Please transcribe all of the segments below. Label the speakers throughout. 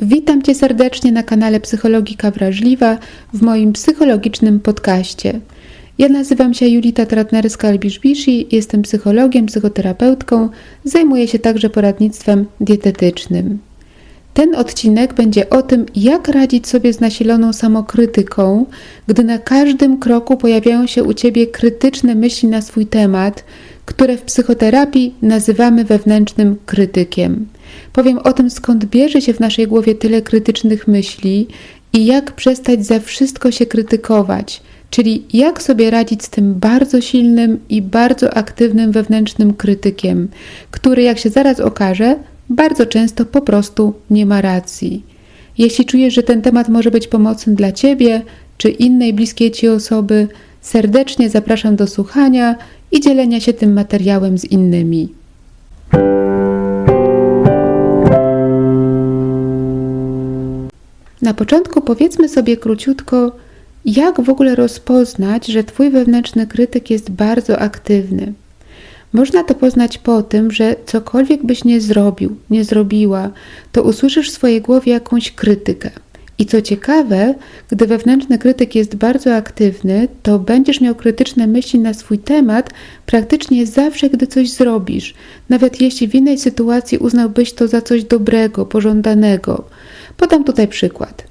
Speaker 1: Witam Cię serdecznie na kanale Psychologika Wrażliwa w moim psychologicznym podcaście. Ja nazywam się Julita Tratnerska-Albiszbishi, jestem psychologiem, psychoterapeutką, zajmuję się także poradnictwem dietetycznym. Ten odcinek będzie o tym, jak radzić sobie z nasiloną samokrytyką, gdy na każdym kroku pojawiają się u Ciebie krytyczne myśli na swój temat, które w psychoterapii nazywamy wewnętrznym krytykiem. Powiem o tym, skąd bierze się w naszej głowie tyle krytycznych myśli i jak przestać za wszystko się krytykować, czyli jak sobie radzić z tym bardzo silnym i bardzo aktywnym wewnętrznym krytykiem, który, jak się zaraz okaże, bardzo często po prostu nie ma racji. Jeśli czujesz, że ten temat może być pomocny dla Ciebie czy innej bliskiej Ci osoby, serdecznie zapraszam do słuchania i dzielenia się tym materiałem z innymi. Na początku powiedzmy sobie króciutko, jak w ogóle rozpoznać, że Twój wewnętrzny krytyk jest bardzo aktywny. Można to poznać po tym, że cokolwiek byś nie zrobił, nie zrobiła, to usłyszysz w swojej głowie jakąś krytykę. I co ciekawe, gdy wewnętrzny krytyk jest bardzo aktywny, to będziesz miał krytyczne myśli na swój temat praktycznie zawsze, gdy coś zrobisz, nawet jeśli w innej sytuacji uznałbyś to za coś dobrego, pożądanego. Podam tutaj przykład.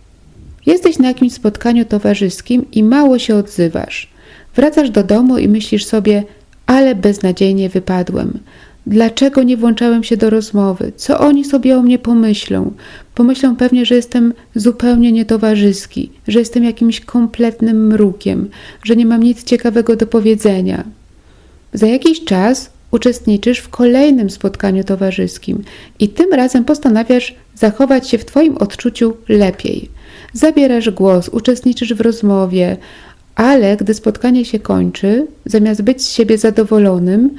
Speaker 1: Jesteś na jakimś spotkaniu towarzyskim i mało się odzywasz. Wracasz do domu i myślisz sobie, ale beznadziejnie wypadłem. Dlaczego nie włączałem się do rozmowy? Co oni sobie o mnie pomyślą? Pomyślą pewnie, że jestem zupełnie nietowarzyski, że jestem jakimś kompletnym mrukiem, że nie mam nic ciekawego do powiedzenia. Za jakiś czas uczestniczysz w kolejnym spotkaniu towarzyskim i tym razem postanawiasz zachować się w Twoim odczuciu lepiej. Zabierasz głos, uczestniczysz w rozmowie, ale gdy spotkanie się kończy, zamiast być z siebie zadowolonym,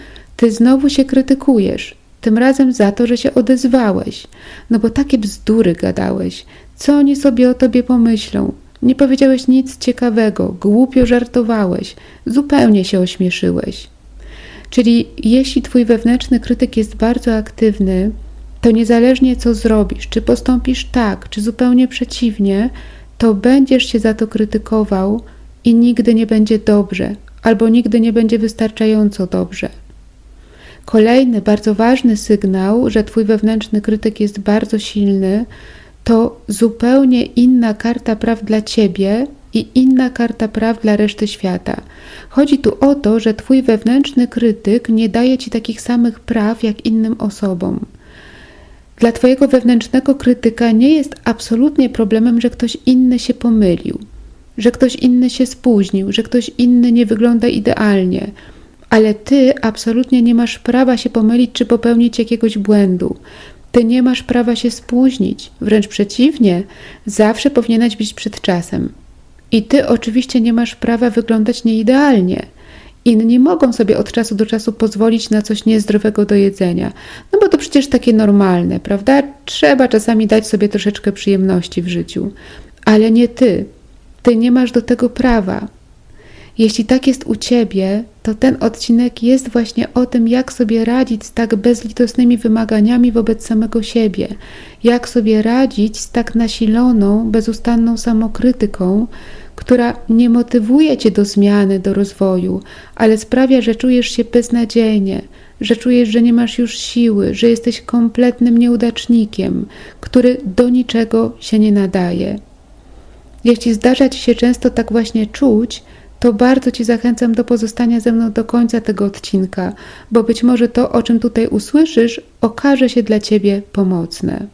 Speaker 1: ty znowu się krytykujesz. Tym razem za to, że się odezwałeś. No bo takie bzdury gadałeś. Co oni sobie o tobie pomyślą? Nie powiedziałeś nic ciekawego, głupio żartowałeś, zupełnie się ośmieszyłeś. Czyli jeśli twój wewnętrzny krytyk jest bardzo aktywny, to niezależnie co zrobisz, czy postąpisz tak, czy zupełnie przeciwnie, to będziesz się za to krytykował i nigdy nie będzie dobrze, albo nigdy nie będzie wystarczająco dobrze. Kolejny bardzo ważny sygnał, że Twój wewnętrzny krytyk jest bardzo silny, to zupełnie inna karta praw dla Ciebie i inna karta praw dla reszty świata. Chodzi tu o to, że Twój wewnętrzny krytyk nie daje Ci takich samych praw jak innym osobom. Dla Twojego wewnętrznego krytyka nie jest absolutnie problemem, że ktoś inny się pomylił, że ktoś inny się spóźnił, że ktoś inny nie wygląda idealnie, ale Ty absolutnie nie masz prawa się pomylić czy popełnić jakiegoś błędu. Ty nie masz prawa się spóźnić, wręcz przeciwnie, zawsze powinieneś być przed czasem. I Ty oczywiście nie masz prawa wyglądać nieidealnie. Inni mogą sobie od czasu do czasu pozwolić na coś niezdrowego do jedzenia, no bo to przecież takie normalne, prawda? Trzeba czasami dać sobie troszeczkę przyjemności w życiu, ale nie ty. Ty nie masz do tego prawa. Jeśli tak jest u ciebie, to ten odcinek jest właśnie o tym, jak sobie radzić z tak bezlitosnymi wymaganiami wobec samego siebie, jak sobie radzić z tak nasiloną, bezustanną samokrytyką, która nie motywuje cię do zmiany, do rozwoju, ale sprawia, że czujesz się beznadziejnie, że czujesz, że nie masz już siły, że jesteś kompletnym nieudacznikiem, który do niczego się nie nadaje. Jeśli zdarza ci się często tak właśnie czuć, to bardzo Ci zachęcam do pozostania ze mną do końca tego odcinka, bo być może to, o czym tutaj usłyszysz, okaże się dla Ciebie pomocne.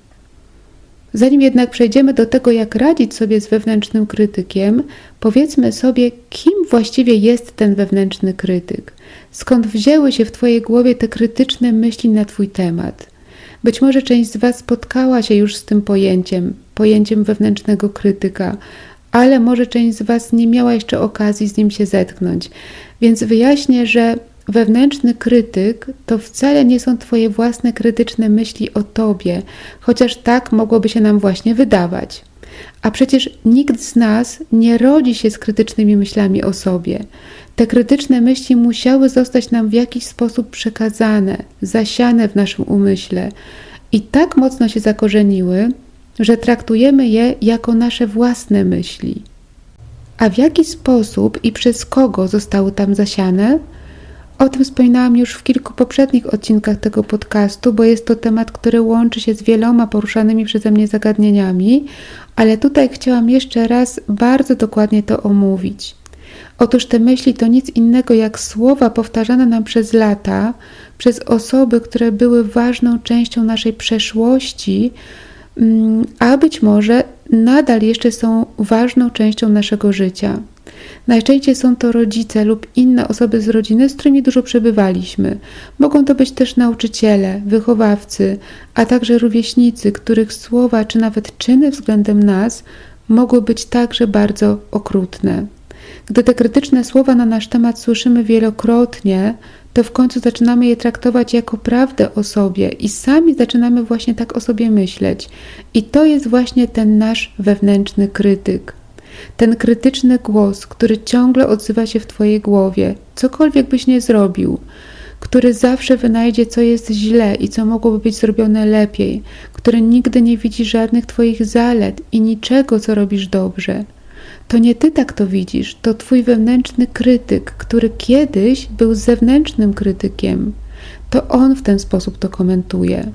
Speaker 1: Zanim jednak przejdziemy do tego, jak radzić sobie z wewnętrznym krytykiem, powiedzmy sobie, kim właściwie jest ten wewnętrzny krytyk. Skąd wzięły się w Twojej głowie te krytyczne myśli na Twój temat? Być może część z Was spotkała się już z tym pojęciem, pojęciem wewnętrznego krytyka, ale może część z Was nie miała jeszcze okazji z nim się zetknąć. Więc wyjaśnię, że wewnętrzny krytyk to wcale nie są Twoje własne krytyczne myśli o Tobie, chociaż tak mogłoby się nam właśnie wydawać. A przecież nikt z nas nie rodzi się z krytycznymi myślami o sobie. Te krytyczne myśli musiały zostać nam w jakiś sposób przekazane, zasiane w naszym umyśle i tak mocno się zakorzeniły, że traktujemy je jako nasze własne myśli. A w jaki sposób i przez kogo zostały tam zasiane? O tym wspominałam już w kilku poprzednich odcinkach tego podcastu, bo jest to temat, który łączy się z wieloma poruszanymi przeze mnie zagadnieniami, ale tutaj chciałam jeszcze raz bardzo dokładnie to omówić. Otóż te myśli to nic innego jak słowa powtarzane nam przez lata, przez osoby, które były ważną częścią naszej przeszłości, a być może nadal jeszcze są ważną częścią naszego życia. Najczęściej są to rodzice lub inne osoby z rodziny, z którymi dużo przebywaliśmy. Mogą to być też nauczyciele, wychowawcy, a także rówieśnicy, których słowa czy nawet czyny względem nas mogły być także bardzo okrutne. Gdy te krytyczne słowa na nasz temat słyszymy wielokrotnie, to w końcu zaczynamy je traktować jako prawdę o sobie i sami zaczynamy właśnie tak o sobie myśleć. I to jest właśnie ten nasz wewnętrzny krytyk. Ten krytyczny głos, który ciągle odzywa się w Twojej głowie, cokolwiek byś nie zrobił, który zawsze wynajdzie, co jest źle i co mogłoby być zrobione lepiej, który nigdy nie widzi żadnych Twoich zalet i niczego, co robisz dobrze. To nie Ty tak to widzisz, to Twój wewnętrzny krytyk, który kiedyś był zewnętrznym krytykiem. To on w ten sposób to komentuje.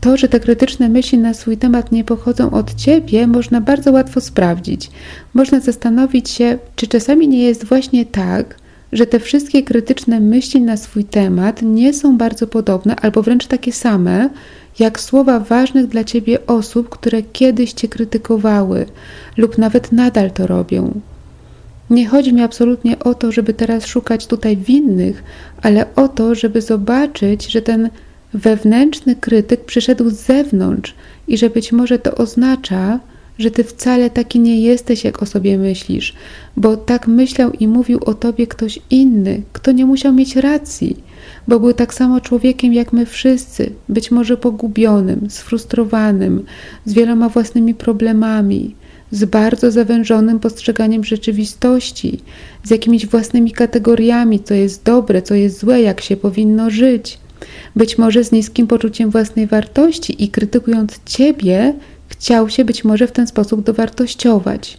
Speaker 1: To, że te krytyczne myśli na swój temat nie pochodzą od ciebie, można bardzo łatwo sprawdzić. Można zastanowić się, czy czasami nie jest właśnie tak, że te wszystkie krytyczne myśli na swój temat nie są bardzo podobne albo wręcz takie same, jak słowa ważnych dla ciebie osób, które kiedyś cię krytykowały lub nawet nadal to robią. Nie chodzi mi absolutnie o to, żeby teraz szukać tutaj winnych, ale o to, żeby zobaczyć, że ten wewnętrzny krytyk przyszedł z zewnątrz i że być może to oznacza, że ty wcale taki nie jesteś, jak o sobie myślisz, bo tak myślał i mówił o tobie ktoś inny, kto nie musiał mieć racji, bo był tak samo człowiekiem jak my wszyscy, być może pogubionym, sfrustrowanym, z wieloma własnymi problemami, z bardzo zawężonym postrzeganiem rzeczywistości, z jakimiś własnymi kategoriami, co jest dobre, co jest złe, jak się powinno żyć. Być może z niskim poczuciem własnej wartości i krytykując ciebie, chciał się być może w ten sposób dowartościować.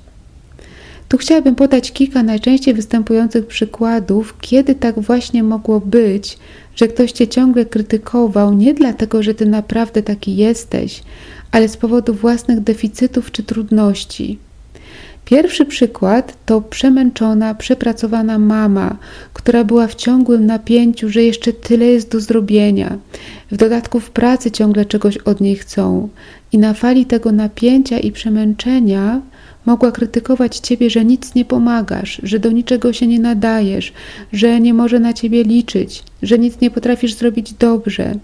Speaker 1: Tu chciałabym podać kilka najczęściej występujących przykładów, kiedy tak właśnie mogło być, że ktoś cię ciągle krytykował nie dlatego, że ty naprawdę taki jesteś, ale z powodu własnych deficytów czy trudności. Pierwszy przykład to przemęczona, przepracowana mama, która była w ciągłym napięciu, że jeszcze tyle jest do zrobienia. W dodatku w pracy ciągle czegoś od niej chcą. I na fali tego napięcia i przemęczenia mogła krytykować ciebie, że nic nie pomagasz, że do niczego się nie nadajesz, że nie może na ciebie liczyć, że nic nie potrafisz zrobić dobrze.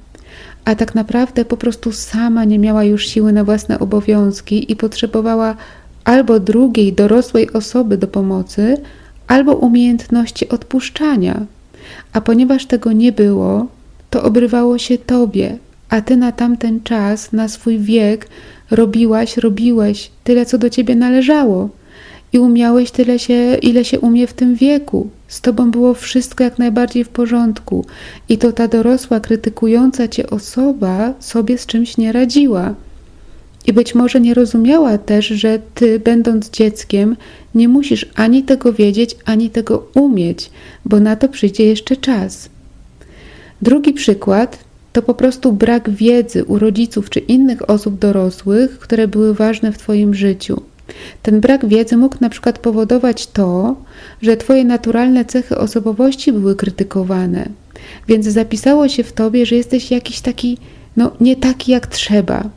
Speaker 1: A tak naprawdę po prostu sama nie miała już siły na własne obowiązki i potrzebowała albo drugiej dorosłej osoby do pomocy, albo umiejętności odpuszczania. A ponieważ tego nie było, to obrywało się tobie, a ty na tamten czas, na swój wiek, robiłaś, robiłeś tyle, co do ciebie należało. I umiałeś tyle, się, ile się umie w tym wieku. Z tobą było wszystko jak najbardziej w porządku. I to ta dorosła, krytykująca cię osoba sobie z czymś nie radziła. I być może nie rozumiała też, że ty, będąc dzieckiem, nie musisz ani tego wiedzieć, ani tego umieć, bo na to przyjdzie jeszcze czas. Drugi przykład to po prostu brak wiedzy u rodziców czy innych osób dorosłych, które były ważne w Twoim życiu. Ten brak wiedzy mógł na przykład powodować to, że Twoje naturalne cechy osobowości były krytykowane, więc zapisało się w Tobie, że jesteś jakiś taki, no nie taki jak trzeba,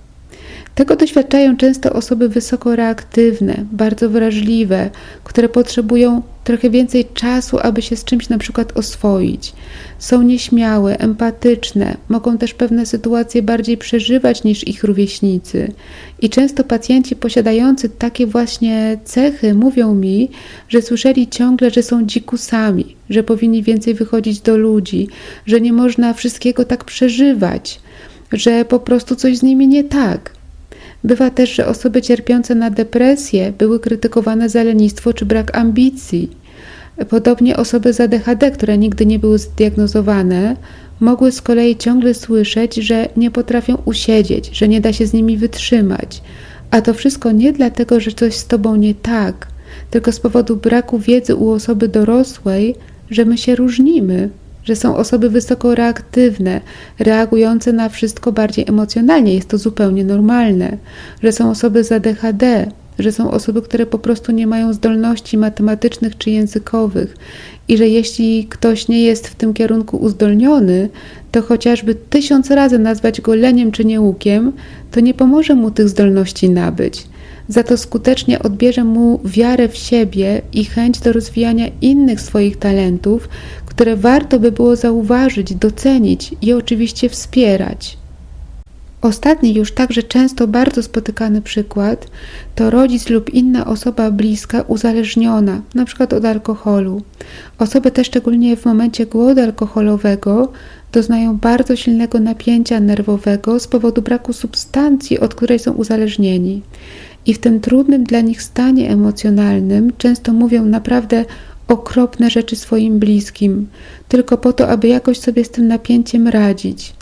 Speaker 1: tego doświadczają często osoby wysoko reaktywne, bardzo wrażliwe, które potrzebują trochę więcej czasu, aby się z czymś na przykład oswoić. Są nieśmiałe, empatyczne, mogą też pewne sytuacje bardziej przeżywać niż ich rówieśnicy. I często pacjenci posiadający takie właśnie cechy mówią mi, że słyszeli ciągle, że są dzikusami, że powinni więcej wychodzić do ludzi, że nie można wszystkiego tak przeżywać, że po prostu coś z nimi nie tak. Bywa też, że osoby cierpiące na depresję były krytykowane za lenistwo czy brak ambicji. Podobnie osoby z ADHD, które nigdy nie były zdiagnozowane, mogły z kolei ciągle słyszeć, że nie potrafią usiedzieć, że nie da się z nimi wytrzymać. A to wszystko nie dlatego, że coś z tobą nie tak, tylko z powodu braku wiedzy u osoby dorosłej, że my się różnimy, że są osoby wysoko reaktywne, reagujące na wszystko bardziej emocjonalnie, jest to zupełnie normalne, że są osoby z ADHD, że są osoby, które po prostu nie mają zdolności matematycznych czy językowych i że jeśli ktoś nie jest w tym kierunku uzdolniony, to chociażby tysiąc razy nazwać go leniem czy nieukiem, to nie pomoże mu tych zdolności nabyć. Za to skutecznie odbierze mu wiarę w siebie i chęć do rozwijania innych swoich talentów, które warto by było zauważyć, docenić i oczywiście wspierać. Ostatni, już także często bardzo spotykany przykład to rodzic lub inna osoba bliska uzależniona, np. od alkoholu. Osoby te, szczególnie w momencie głodu alkoholowego, doznają bardzo silnego napięcia nerwowego z powodu braku substancji, od której są uzależnieni. I w tym trudnym dla nich stanie emocjonalnym często mówią naprawdę okropne rzeczy swoim bliskim, tylko po to, aby jakoś sobie z tym napięciem radzić.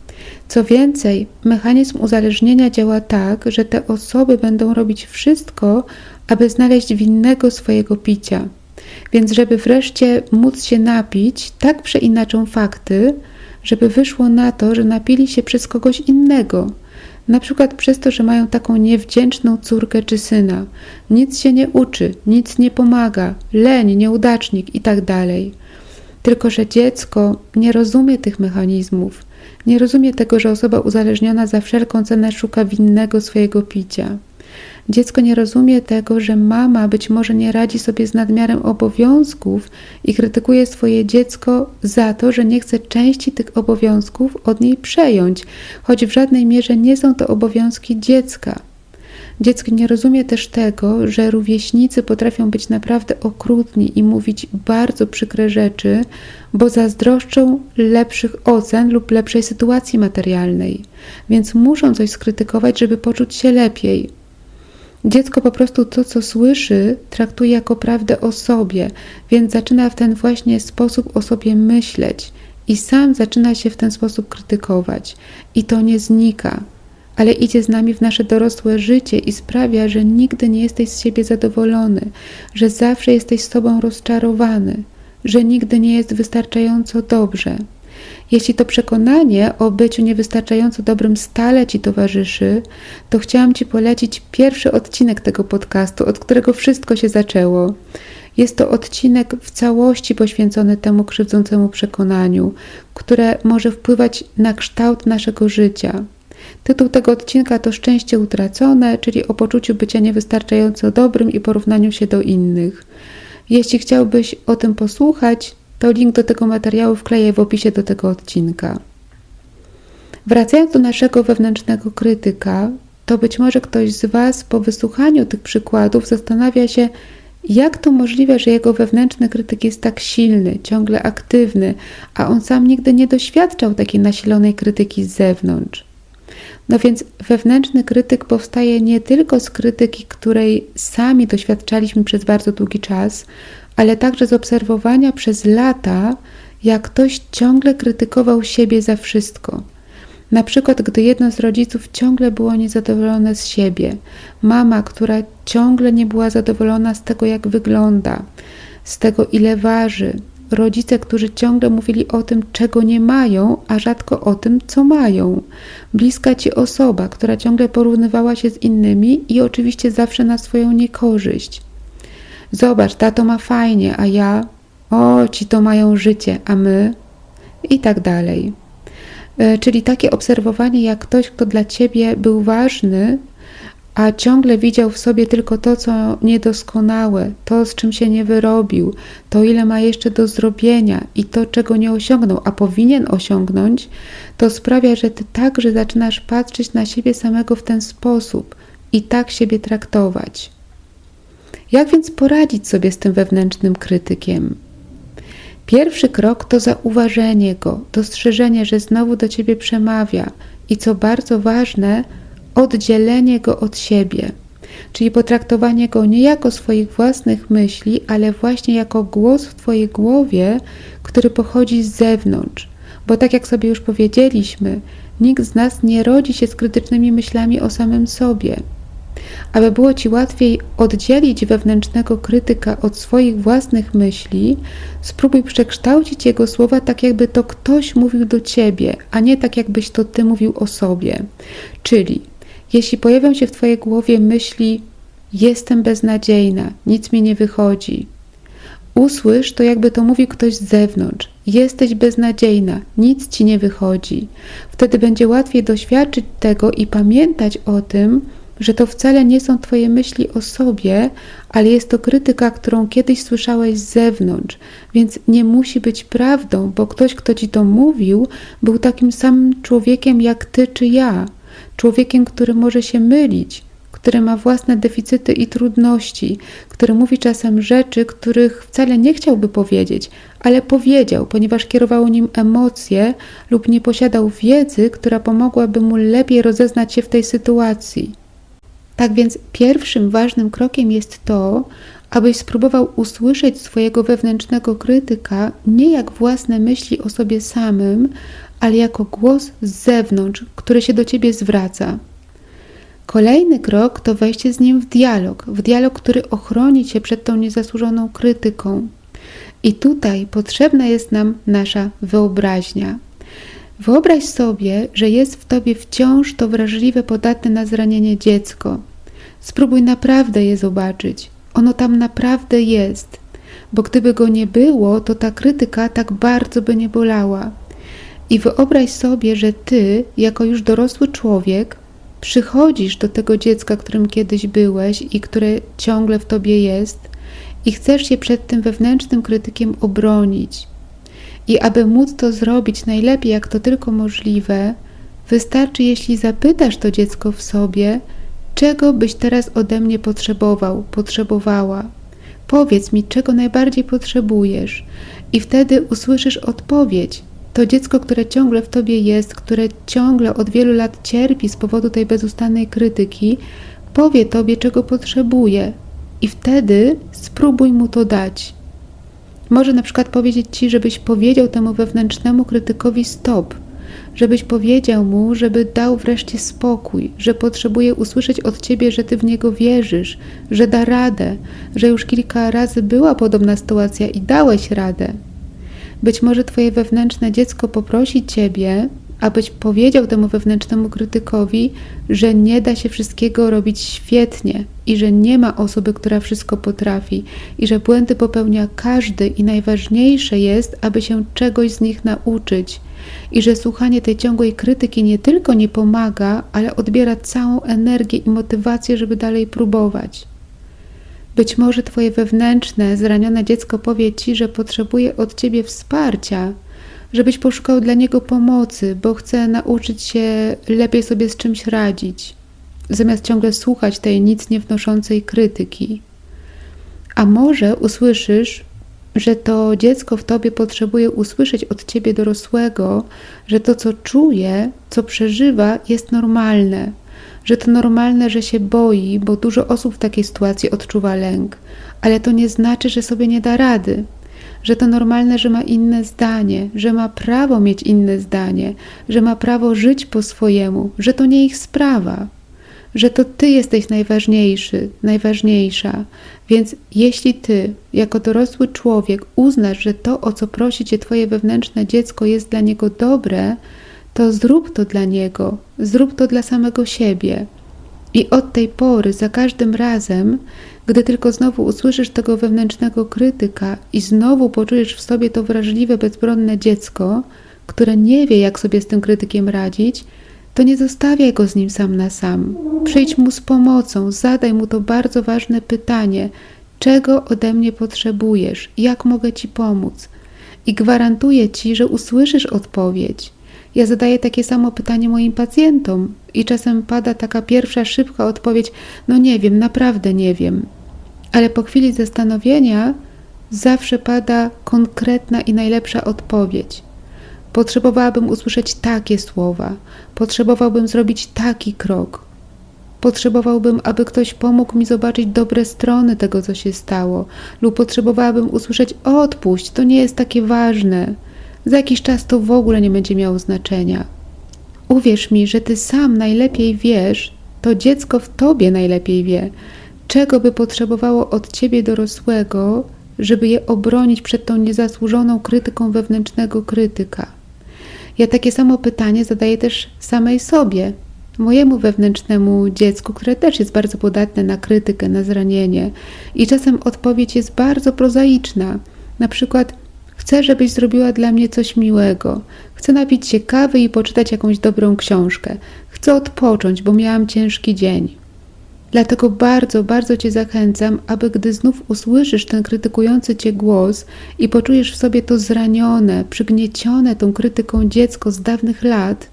Speaker 1: Co więcej, mechanizm uzależnienia działa tak, że te osoby będą robić wszystko, aby znaleźć winnego swojego picia. Więc, żeby wreszcie móc się napić, tak przeinaczą fakty, żeby wyszło na to, że napili się przez kogoś innego. Na przykład przez to, że mają taką niewdzięczną córkę czy syna. Nic się nie uczy, nic nie pomaga, leń, nieudacznik itd. Tak Tylko, że dziecko nie rozumie tych mechanizmów nie rozumie tego, że osoba uzależniona za wszelką cenę szuka winnego swojego picia. Dziecko nie rozumie tego, że mama być może nie radzi sobie z nadmiarem obowiązków i krytykuje swoje dziecko za to, że nie chce części tych obowiązków od niej przejąć, choć w żadnej mierze nie są to obowiązki dziecka. Dziecko nie rozumie też tego, że rówieśnicy potrafią być naprawdę okrutni i mówić bardzo przykre rzeczy, bo zazdroszczą lepszych ocen lub lepszej sytuacji materialnej, więc muszą coś skrytykować, żeby poczuć się lepiej. Dziecko po prostu to, co słyszy, traktuje jako prawdę o sobie, więc zaczyna w ten właśnie sposób o sobie myśleć i sam zaczyna się w ten sposób krytykować. I to nie znika ale idzie z nami w nasze dorosłe życie i sprawia, że nigdy nie jesteś z siebie zadowolony, że zawsze jesteś sobą rozczarowany, że nigdy nie jest wystarczająco dobrze. Jeśli to przekonanie o byciu niewystarczająco dobrym stale Ci towarzyszy, to chciałam Ci polecić pierwszy odcinek tego podcastu, od którego wszystko się zaczęło. Jest to odcinek w całości poświęcony temu krzywdzącemu przekonaniu, które może wpływać na kształt naszego życia. Tytuł tego odcinka to Szczęście utracone, czyli o poczuciu bycia niewystarczająco dobrym i porównaniu się do innych. Jeśli chciałbyś o tym posłuchać, to link do tego materiału wkleję w opisie do tego odcinka. Wracając do naszego wewnętrznego krytyka, to być może ktoś z Was po wysłuchaniu tych przykładów zastanawia się, jak to możliwe, że jego wewnętrzny krytyk jest tak silny, ciągle aktywny, a on sam nigdy nie doświadczał takiej nasilonej krytyki z zewnątrz. No więc wewnętrzny krytyk powstaje nie tylko z krytyki, której sami doświadczaliśmy przez bardzo długi czas, ale także z obserwowania przez lata, jak ktoś ciągle krytykował siebie za wszystko. Na przykład, gdy jedno z rodziców ciągle było niezadowolone z siebie, mama, która ciągle nie była zadowolona z tego, jak wygląda, z tego, ile waży, rodzice, którzy ciągle mówili o tym, czego nie mają, a rzadko o tym, co mają. Bliska ci osoba, która ciągle porównywała się z innymi i oczywiście zawsze na swoją niekorzyść. Zobacz, tato ma fajnie, a ja, o, ci to mają życie, a my i tak dalej. E, czyli takie obserwowanie, jak ktoś, kto dla ciebie był ważny, a ciągle widział w sobie tylko to, co niedoskonałe, to, z czym się nie wyrobił, to, ile ma jeszcze do zrobienia i to, czego nie osiągnął, a powinien osiągnąć, to sprawia, że ty także zaczynasz patrzeć na siebie samego w ten sposób i tak siebie traktować. Jak więc poradzić sobie z tym wewnętrznym krytykiem? Pierwszy krok to zauważenie go, dostrzeżenie, że znowu do ciebie przemawia i co bardzo ważne, oddzielenie go od siebie, czyli potraktowanie go nie jako swoich własnych myśli, ale właśnie jako głos w Twojej głowie, który pochodzi z zewnątrz. Bo tak jak sobie już powiedzieliśmy, nikt z nas nie rodzi się z krytycznymi myślami o samym sobie. Aby było Ci łatwiej oddzielić wewnętrznego krytyka od swoich własnych myśli, spróbuj przekształcić jego słowa tak, jakby to ktoś mówił do Ciebie, a nie tak, jakbyś to Ty mówił o sobie. Czyli, jeśli pojawią się w Twojej głowie myśli, jestem beznadziejna, nic mi nie wychodzi, Usłysz to, jakby to mówił ktoś z zewnątrz. Jesteś beznadziejna, nic ci nie wychodzi. Wtedy będzie łatwiej doświadczyć tego i pamiętać o tym, że to wcale nie są Twoje myśli o sobie, ale jest to krytyka, którą kiedyś słyszałeś z zewnątrz, więc nie musi być prawdą, bo ktoś, kto Ci to mówił, był takim samym człowiekiem jak Ty czy ja. Człowiekiem, który może się mylić, który ma własne deficyty i trudności, który mówi czasem rzeczy, których wcale nie chciałby powiedzieć, ale powiedział, ponieważ kierowały nim emocje lub nie posiadał wiedzy, która pomogłaby mu lepiej rozeznać się w tej sytuacji. Tak więc pierwszym ważnym krokiem jest to, abyś spróbował usłyszeć swojego wewnętrznego krytyka nie jak własne myśli o sobie samym, ale jako głos z zewnątrz, który się do ciebie zwraca. Kolejny krok to wejście z nim w dialog, w dialog, który ochroni cię przed tą niezasłużoną krytyką. I tutaj potrzebna jest nam nasza wyobraźnia. Wyobraź sobie, że jest w tobie wciąż to wrażliwe, podatne na zranienie dziecko. Spróbuj naprawdę je zobaczyć. Ono tam naprawdę jest, bo gdyby go nie było, to ta krytyka tak bardzo by nie bolała. I wyobraź sobie, że ty, jako już dorosły człowiek, przychodzisz do tego dziecka, którym kiedyś byłeś i które ciągle w tobie jest, i chcesz się przed tym wewnętrznym krytykiem obronić. I aby móc to zrobić najlepiej, jak to tylko możliwe, wystarczy, jeśli zapytasz to dziecko w sobie, czego byś teraz ode mnie potrzebował, potrzebowała. Powiedz mi, czego najbardziej potrzebujesz, i wtedy usłyszysz odpowiedź, to dziecko, które ciągle w tobie jest, które ciągle od wielu lat cierpi z powodu tej bezustannej krytyki, powie tobie, czego potrzebuje, i wtedy spróbuj mu to dać. Może na przykład powiedzieć ci, żebyś powiedział temu wewnętrznemu krytykowi stop, żebyś powiedział mu, żeby dał wreszcie spokój, że potrzebuje usłyszeć od ciebie, że ty w niego wierzysz, że da radę, że już kilka razy była podobna sytuacja i dałeś radę, być może Twoje wewnętrzne dziecko poprosi Ciebie, abyś powiedział temu wewnętrznemu krytykowi, że nie da się wszystkiego robić świetnie i że nie ma osoby, która wszystko potrafi i że błędy popełnia każdy i najważniejsze jest, aby się czegoś z nich nauczyć i że słuchanie tej ciągłej krytyki nie tylko nie pomaga, ale odbiera całą energię i motywację, żeby dalej próbować. Być może Twoje wewnętrzne, zranione dziecko powie Ci, że potrzebuje od Ciebie wsparcia, żebyś poszukał dla niego pomocy, bo chce nauczyć się lepiej sobie z czymś radzić, zamiast ciągle słuchać tej nic nie wnoszącej krytyki. A może usłyszysz, że to dziecko w tobie potrzebuje usłyszeć od ciebie dorosłego, że to, co czuje, co przeżywa, jest normalne, że to normalne, że się boi, bo dużo osób w takiej sytuacji odczuwa lęk, ale to nie znaczy, że sobie nie da rady. Że to normalne, że ma inne zdanie, że ma prawo mieć inne zdanie, że ma prawo żyć po swojemu, że to nie ich sprawa, że to ty jesteś najważniejszy, najważniejsza. Więc jeśli ty, jako dorosły człowiek, uznasz, że to, o co prosi cię twoje wewnętrzne dziecko, jest dla niego dobre, to zrób to dla niego, zrób to dla samego siebie. I od tej pory, za każdym razem, gdy tylko znowu usłyszysz tego wewnętrznego krytyka i znowu poczujesz w sobie to wrażliwe, bezbronne dziecko, które nie wie, jak sobie z tym krytykiem radzić, to nie zostawiaj go z nim sam na sam. Przyjdź mu z pomocą, zadaj mu to bardzo ważne pytanie: czego ode mnie potrzebujesz, jak mogę ci pomóc? I gwarantuję ci, że usłyszysz odpowiedź. Ja zadaję takie samo pytanie moim pacjentom i czasem pada taka pierwsza szybka odpowiedź: No nie wiem, naprawdę nie wiem. Ale po chwili zastanowienia zawsze pada konkretna i najlepsza odpowiedź. Potrzebowałabym usłyszeć takie słowa, potrzebowałbym zrobić taki krok. Potrzebowałbym, aby ktoś pomógł mi zobaczyć dobre strony tego, co się stało, lub potrzebowałabym usłyszeć: odpuść, to nie jest takie ważne Za jakiś czas to w ogóle nie będzie miało znaczenia. Uwierz mi, że ty sam najlepiej wiesz, to dziecko w tobie najlepiej wie, czego by potrzebowało od ciebie dorosłego, żeby je obronić przed tą niezasłużoną krytyką wewnętrznego krytyka. Ja takie samo pytanie zadaję też samej sobie, mojemu wewnętrznemu dziecku, które też jest bardzo podatne na krytykę, na zranienie. I czasem odpowiedź jest bardzo prozaiczna. Na przykład, chcę, żebyś zrobiła dla mnie coś miłego. Chcę napić się kawy i poczytać jakąś dobrą książkę. Chcę odpocząć, bo miałam ciężki dzień. Dlatego bardzo, bardzo Cię zachęcam, aby gdy znów usłyszysz ten krytykujący Cię głos i poczujesz w sobie to zranione, przygniecione tą krytyką dziecko z dawnych lat,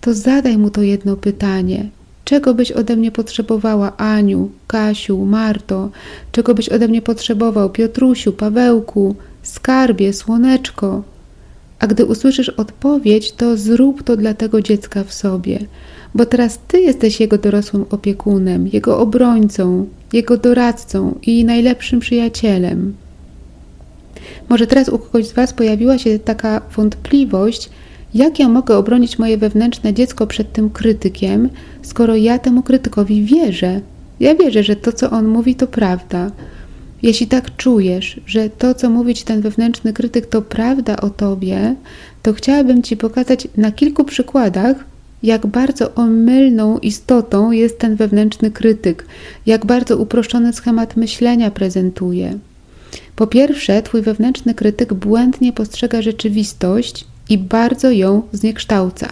Speaker 1: to zadaj mu to jedno pytanie. Czego byś ode mnie potrzebowała, Aniu, Kasiu, Marto? Czego byś ode mnie potrzebował, Piotrusiu, Pawełku, Skarbie, Słoneczko? A gdy usłyszysz odpowiedź, to zrób to dla tego dziecka w sobie, bo teraz ty jesteś jego dorosłym opiekunem, jego obrońcą, jego doradcą i najlepszym przyjacielem. Może teraz u kogoś z Was pojawiła się taka wątpliwość, jak ja mogę obronić moje wewnętrzne dziecko przed tym krytykiem, skoro ja temu krytykowi wierzę? Ja wierzę, że to, co on mówi, to prawda. Jeśli tak czujesz, że to, co mówi ci ten wewnętrzny krytyk, to prawda o tobie, to chciałabym ci pokazać na kilku przykładach, jak bardzo omylną istotą jest ten wewnętrzny krytyk, jak bardzo uproszczony schemat myślenia prezentuje. Po pierwsze, twój wewnętrzny krytyk błędnie postrzega rzeczywistość i bardzo ją zniekształca.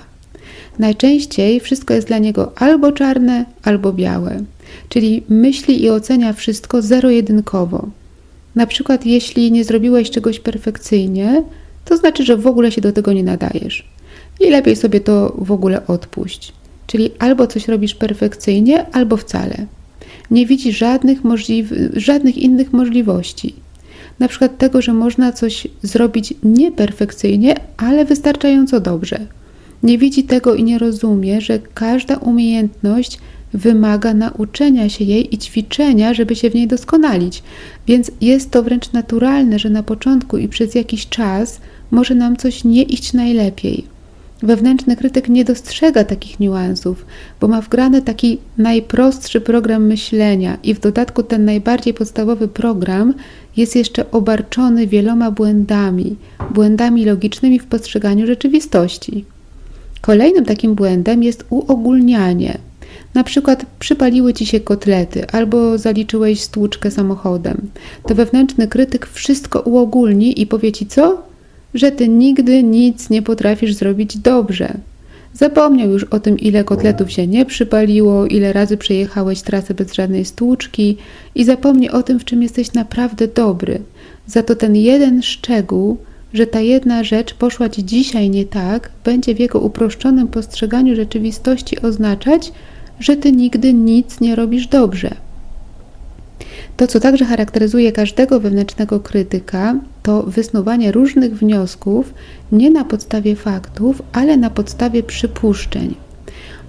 Speaker 1: Najczęściej wszystko jest dla niego albo czarne, albo białe, czyli myśli i ocenia wszystko zero-jedynkowo. Na przykład, jeśli nie zrobiłeś czegoś perfekcyjnie, to znaczy, że w ogóle się do tego nie nadajesz. I lepiej sobie to w ogóle odpuść. Czyli albo coś robisz perfekcyjnie, albo wcale. Nie widzi żadnych, żadnych innych możliwości na przykład tego, że można coś zrobić nieperfekcyjnie, ale wystarczająco dobrze. Nie widzi tego i nie rozumie, że każda umiejętność wymaga nauczenia się jej i ćwiczenia, żeby się w niej doskonalić. Więc jest to wręcz naturalne, że na początku i przez jakiś czas może nam coś nie iść najlepiej. Wewnętrzny krytyk nie dostrzega takich niuansów, bo ma wgrany taki najprostszy program myślenia i w dodatku ten najbardziej podstawowy program jest jeszcze obarczony wieloma błędami, błędami logicznymi w postrzeganiu rzeczywistości. Kolejnym takim błędem jest uogólnianie. Na przykład przypaliły ci się kotlety albo zaliczyłeś stłuczkę samochodem. To wewnętrzny krytyk wszystko uogólni i powie ci co? Że ty nigdy nic nie potrafisz zrobić dobrze. Zapomniał już o tym, ile kotletów się nie przypaliło, ile razy przejechałeś trasę bez żadnej stłuczki i zapomni o tym, w czym jesteś naprawdę dobry. Za to ten jeden szczegół, że ta jedna rzecz poszła ci dzisiaj nie tak, będzie w jego uproszczonym postrzeganiu rzeczywistości oznaczać, że ty nigdy nic nie robisz dobrze. To, co także charakteryzuje każdego wewnętrznego krytyka, to wysnuwanie różnych wniosków nie na podstawie faktów, ale na podstawie przypuszczeń.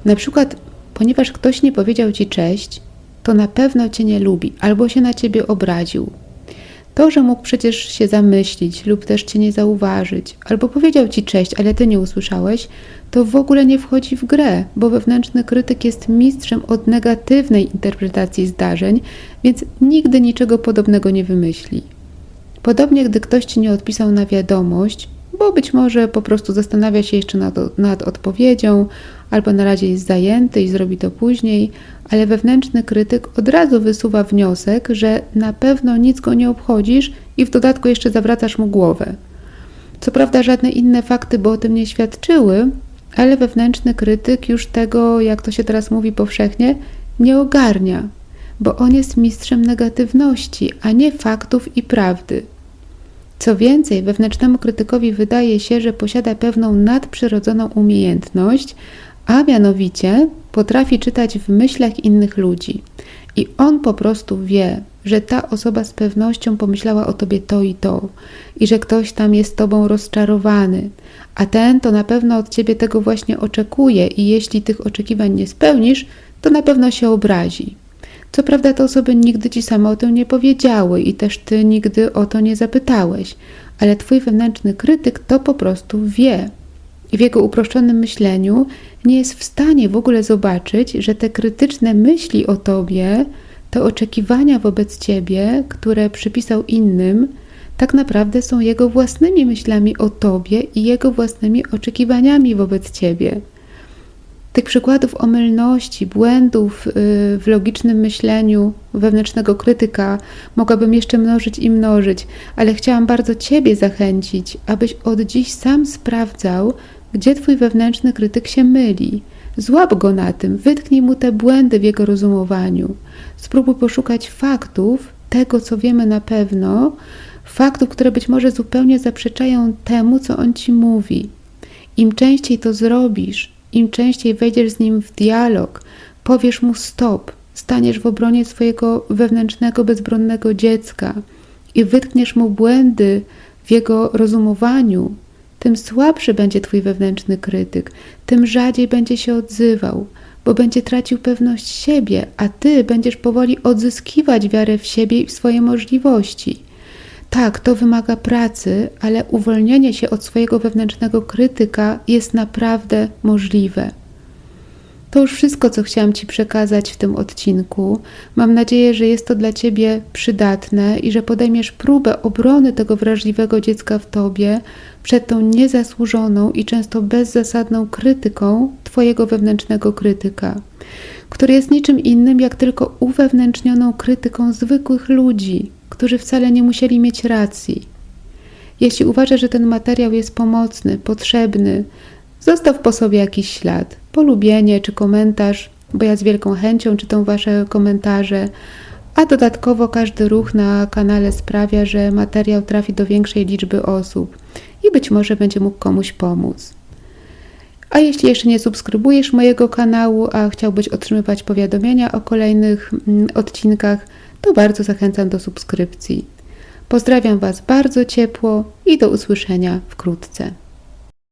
Speaker 1: Na przykład, ponieważ ktoś nie powiedział ci cześć, to na pewno cię nie lubi albo się na ciebie obraził. To, że mógł przecież się zamyślić lub też cię nie zauważyć, albo powiedział ci cześć, ale ty nie usłyszałeś, to w ogóle nie wchodzi w grę, bo wewnętrzny krytyk jest mistrzem od negatywnej interpretacji zdarzeń, więc nigdy niczego podobnego nie wymyśli. Podobnie, gdy ktoś ci nie odpisał na wiadomość, bo być może po prostu zastanawia się jeszcze nad, nad odpowiedzią, albo na razie jest zajęty i zrobi to później, ale wewnętrzny krytyk od razu wysuwa wniosek, że na pewno nic go nie obchodzisz i w dodatku jeszcze zawracasz mu głowę. Co prawda, żadne inne fakty by o tym nie świadczyły, ale wewnętrzny krytyk już tego, jak to się teraz mówi powszechnie, nie ogarnia, bo on jest mistrzem negatywności, a nie faktów i prawdy. Co więcej, wewnętrznemu krytykowi wydaje się, że posiada pewną nadprzyrodzoną umiejętność, a mianowicie potrafi czytać w myślach innych ludzi. I on po prostu wie, że ta osoba z pewnością pomyślała o tobie to i to, i że ktoś tam jest tobą rozczarowany, a ten to na pewno od ciebie tego właśnie oczekuje, i jeśli tych oczekiwań nie spełnisz, to na pewno się obrazi. Co prawda te osoby nigdy ci same o tym nie powiedziały i też ty nigdy o to nie zapytałeś, ale twój wewnętrzny krytyk to po prostu wie. I w jego uproszczonym myśleniu nie jest w stanie w ogóle zobaczyć, że te krytyczne myśli o tobie, te oczekiwania wobec ciebie, które przypisał innym, tak naprawdę są jego własnymi myślami o tobie i jego własnymi oczekiwaniami wobec ciebie. Tych przykładów omylności, błędów y, w logicznym myśleniu wewnętrznego krytyka mogłabym jeszcze mnożyć i mnożyć, ale chciałam bardzo Ciebie zachęcić, abyś od dziś sam sprawdzał, gdzie Twój wewnętrzny krytyk się myli. Złap go na tym, wytknij mu te błędy w jego rozumowaniu. Spróbuj poszukać faktów, tego co wiemy na pewno, faktów, które być może zupełnie zaprzeczają temu, co on ci mówi. Im częściej to zrobisz, im częściej wejdziesz z nim w dialog, powiesz mu stop, staniesz w obronie swojego wewnętrznego, bezbronnego dziecka i wytkniesz mu błędy w jego rozumowaniu, tym słabszy będzie Twój wewnętrzny krytyk, tym rzadziej będzie się odzywał, bo będzie tracił pewność siebie, a Ty będziesz powoli odzyskiwać wiarę w siebie i w swoje możliwości. Tak, to wymaga pracy, ale uwolnienie się od swojego wewnętrznego krytyka jest naprawdę możliwe. To już wszystko, co chciałam Ci przekazać w tym odcinku. Mam nadzieję, że jest to dla Ciebie przydatne i że podejmiesz próbę obrony tego wrażliwego dziecka w Tobie przed tą niezasłużoną i często bezzasadną krytyką Twojego wewnętrznego krytyka, który jest niczym innym jak tylko uwewnętrznioną krytyką zwykłych ludzi, którzy wcale nie musieli mieć racji. Jeśli uważasz, że ten materiał jest pomocny, potrzebny, zostaw po sobie jakiś ślad, polubienie czy komentarz, bo ja z wielką chęcią czytam Wasze komentarze, a dodatkowo każdy ruch na kanale sprawia, że materiał trafi do większej liczby osób i być może będzie mógł komuś pomóc. A jeśli jeszcze nie subskrybujesz mojego kanału, a chciałbyś otrzymywać powiadomienia o kolejnych mm, odcinkach, to bardzo zachęcam do subskrypcji. Pozdrawiam Was bardzo ciepło i do usłyszenia wkrótce.